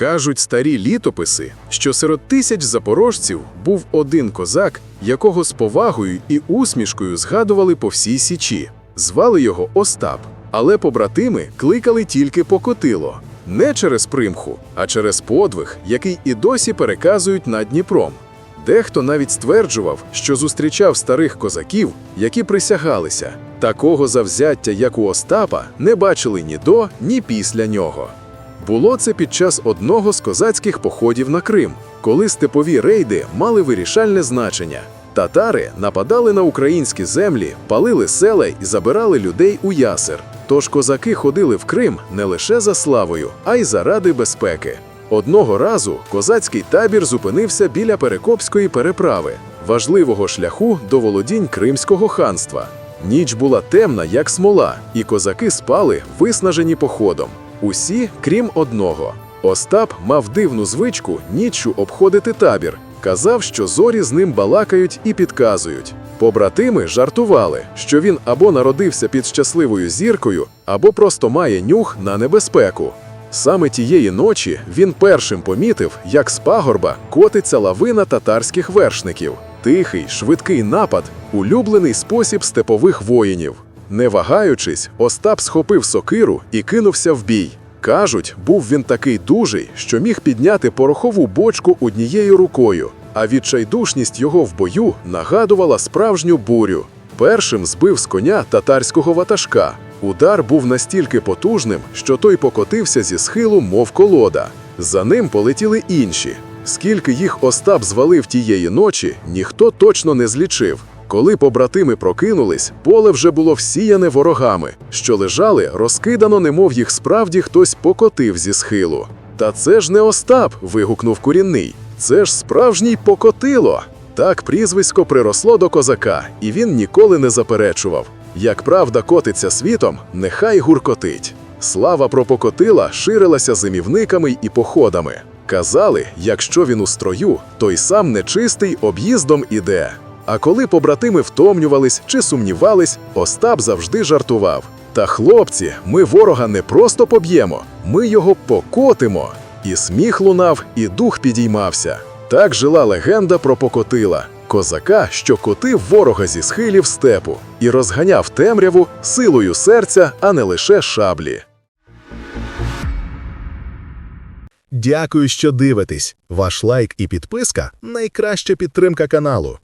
Кажуть старі літописи, що серед тисяч запорожців був один козак, якого з повагою і усмішкою згадували по всій січі. Звали його Остап, але побратими кликали тільки Покотило. Не через примху, а через подвиг, який і досі переказують над Дніпром. Дехто навіть стверджував, що зустрічав старих козаків, які присягалися. Такого завзяття, як у Остапа, не бачили ні до, ні після нього. Було це під час одного з козацьких походів на Крим, коли степові рейди мали вирішальне значення. Татари нападали на українські землі, палили села і забирали людей у ясер. Тож козаки ходили в Крим не лише за славою, а й заради безпеки. Одного разу козацький табір зупинився біля Перекопської переправи, важливого шляху до володінь Кримського ханства. Ніч була темна, як смола, і козаки спали, виснажені походом. Усі, крім одного. Остап мав дивну звичку ніччю обходити табір. Казав, що зорі з ним балакають і підказують. Побратими жартували, що він або народився під щасливою зіркою, або просто має нюх на небезпеку. Саме тієї ночі він першим помітив, як з пагорба котиться лавина татарських вершників. Тихий, швидкий напад улюблений спосіб степових воїнів. Не вагаючись, Остап схопив сокиру і кинувся в бій. Кажуть, був він такий дужий, що міг підняти порохову бочку однією рукою, а відчайдушність його в бою нагадувала справжню бурю. Першим збив з коня татарського ватажка. Удар був настільки потужним, що той покотився зі схилу, мов колода. За ним полетіли інші. Скільки їх Остап звалив тієї ночі, ніхто точно не злічив. Коли побратими прокинулись, поле вже було всіяне ворогами, що лежали розкидано, немов їх справді хтось покотив зі схилу. Та це ж не Остап. вигукнув курінний. Це ж справжній покотило. Так прізвисько приросло до козака, і він ніколи не заперечував. Як правда котиться світом, нехай гуркотить. Слава про покотила ширилася зимівниками і походами. Казали, якщо він у строю, то й сам нечистий об'їздом іде. А коли побратими втомлювались чи сумнівались, Остап завжди жартував. Та хлопці, ми ворога не просто поб'ємо, ми його покотимо. І сміх лунав, і дух підіймався. Так жила легенда про покотила козака, що котив ворога зі схилів степу і розганяв темряву силою серця, а не лише шаблі. Дякую, що дивитесь. Ваш лайк і підписка найкраща підтримка каналу.